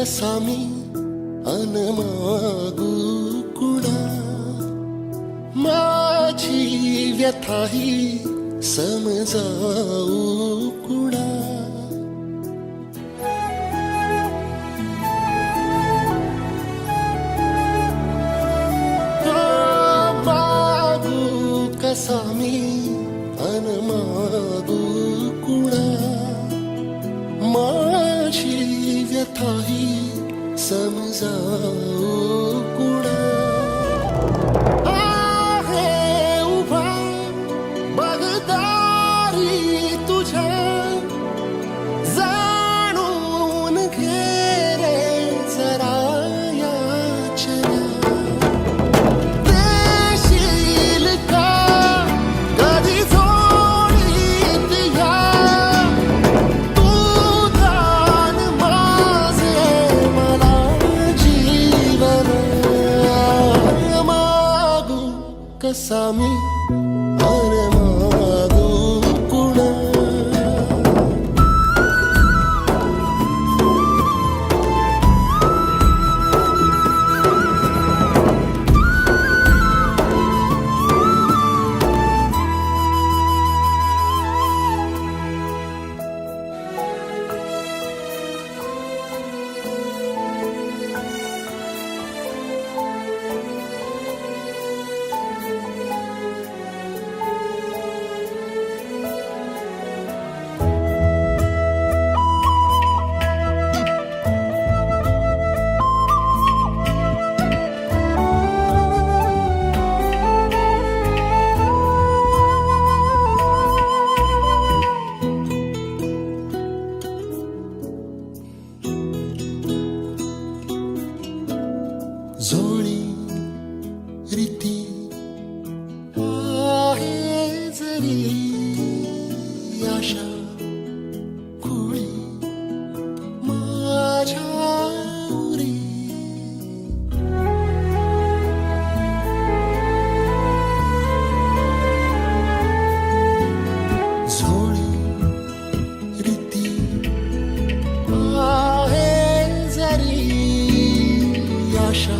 कसा मी अनमागू कुणा माझी व्यथाही समजाऊ कुणा मागू कसा मी अनमागू माझी यथा हि समजाओ Sami. rồi 上